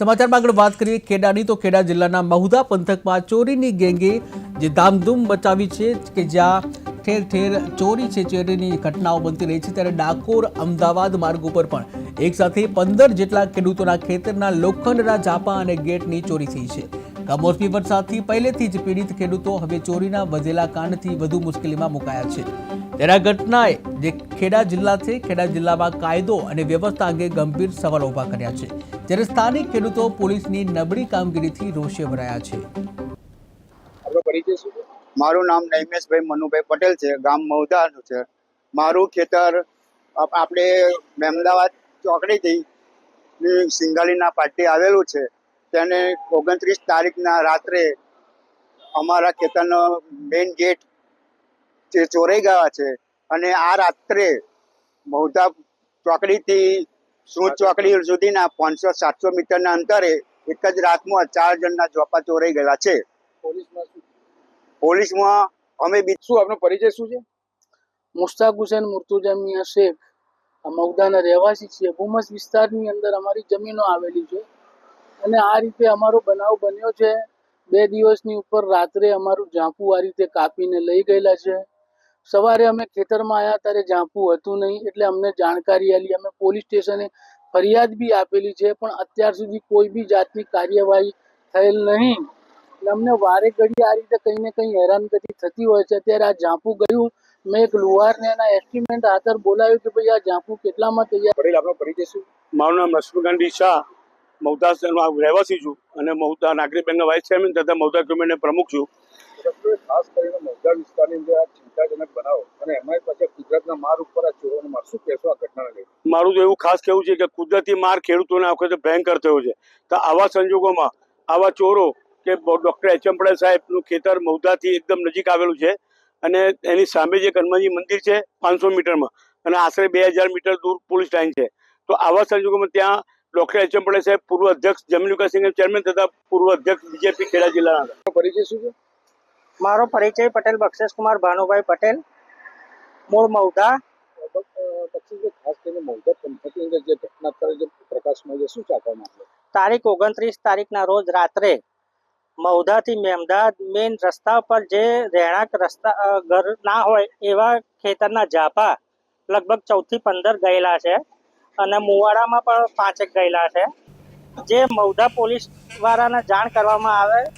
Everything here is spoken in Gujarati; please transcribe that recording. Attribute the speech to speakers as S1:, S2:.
S1: સમાચારમાં આગળ વાત કરીએ, ખેડાની તો ખેડા જિલ્લાના મહુધા પંથકમાં ચોરીની ગેંગે જે ધામધૂમ મચાવી છે કે જ્યાં ઠેર ઠેર ચોરી છે, ચોરીની ઘટનાઓ બનતી રહી છે, ત્યારે ડાકોર, અમદાવાદ માર્ગ ઉપર પણ એક સાથે પંદર જેટલા ખેડૂતોના ખેતરના લોખંડના ઝાપા અને ગેટની ચોરી થઈ છે. કમોસમી વરસાદથી પહેલેથી જ પીડિત ખેડૂતો હવે ચોરીના વધેલા કાંડથી વધુ મુશ્કેલીમાં મુકાયા છે. ત્યારે ઘટનાએ જે ખેડા જિલ્લા છે ખેડા જિલ્લામાં કાયદો અને વ્યવસ્થા અંગે ગંભીર સવાલો ઊભા કર્યા છે. જ્યારે સ્થાનિક ખેડૂતો પોલીસની નબળી કામગીરીથી રોષે ભરાયા છે.
S2: મારું નામ નૈમેશભાઈ મનુભાઈ પટેલ છે, ગામ મહુદાનું છે. મારું ખેતર આપણે મહેમદાવાદ ચોકડીથી સિંગાલીના પાટી આવેલું છે. તેને ઓગણત્રીસ તારીખના રાત્રે અમારા ખેતરનો મેઇન ગેટ જે ચોરાઈ ગયા છે અને આ રાત્રે મહુધા ચોકડીથી સુ ચોકડી સુધીના પાંચસો સાતસો મીટરના અંતરે એક જ રાતમાં ચાર જણના ચોપા ચોરાઈ ગયેલા છે.
S3: પોલીસમાં
S2: અમે બી
S3: શું આપનો પરિચય શું છે?
S4: મુસ્તાક હુસેન મુર્તુજા મિયા શેખ. મગદાના મૌદાના રહેવાસી છીએ. ભૂમસ વિસ્તારની અંદર અમારી જમીનો આવેલી છે. અને આ રીતે અમારો બનાવ બન્યો છે. બે દિવસની ઉપર રાત્રે અમારું ઝાંપુ આ રીતે કાપીને લઈ ગયેલા છે. સવારે અમે ખેતરમાં આવ્યા ત્યારે ઝાંપું હતું નહીં એટલે અમને જાણકારી આલી. અમે પોલીસ સ્ટેશને ફરિયાદ બી આપેલી છે પણ અત્યાર સુધી કોઈ બી જાતની કાર્યવાહી થયેલ નહીં. એટલે અમને વારે ઘડી આ રીતે કંઈ ને કંઈ હેરાનગતિ થતી હોય છે. ત્યારે આ ઝાંપું ગયું. મેં એક લુહારને એના એસ્ટિમેટ આધાર બોલાવ્યું કે ભાઈ આ ઝાંપું કેટલામાં તૈયાર
S3: પડેલ આપનો પરિચય શું?
S5: મારું નામ લક્ષ્મીકાંતજી શાહ. મૌદા રહેવાસી છું અને મૌતા નાગરિક બેંકના વાઇસ ચેરમેન તથા મૌદા કમિટીના પ્રમુખ છું.
S3: કરીને મૌદા વિસ્તારની અંદર આ ચિંતાજનક બનાવો. અને એમાંય પાછા કુદરતના માર ઉપર આ ચોરોને માર શું કહેશો આ ઘટનાને લઈને?
S5: મારું તો એવું ખાસ કહેવું છે કે કુદરતી માર ખેડૂતોને આ વખતે ભયંકર થયો છે. તો આવા સંજોગોમાં આવા ચોરો કે ડોક્ટર એચ. એમ. પટેલ સાહેબનું ખેતર મૌદાથી એકદમ નજીક આવેલું છે અને એની સામે જે હનુમાનજી મંદિર છે પાંચસો મીટરમાં અને આશરે બે હજાર મીટર દૂર પોલીસ લાઈન છે. તો આવા સંજોગોમાં ત્યાં ડોક્ટર એચ. એમ. પટેલ સાહેબ પૂર્વ અધ્યક્ષ જમીન વિકાસ ચેરમેન તથા પૂર્વ અધ્યક્ષ બીજેપી ખેડા જિલ્લાના
S3: પરિચય શું છે?
S6: મારો પરિચય પટેલ બક્ષેશકુમાર ભાનુભાઈ પટેલ. મૂળ
S3: મૌદા
S6: તારીખ ઓગણત્રીસ તારીખના રોજ રાત્રે મૌધાથી મેમદાદ મેઇન રસ્તા પર જે રહેણાંક રસ્તા ઘર ના હોય એવા ખેતરના ઝાપા લગભગ ચૌદથી પંદર ગયેલા છે અને મુવાડામાં પણ પાંચેક ગયેલા છે. જે મૌધા પોલીસ વાળાને જાણ કરવામાં આવે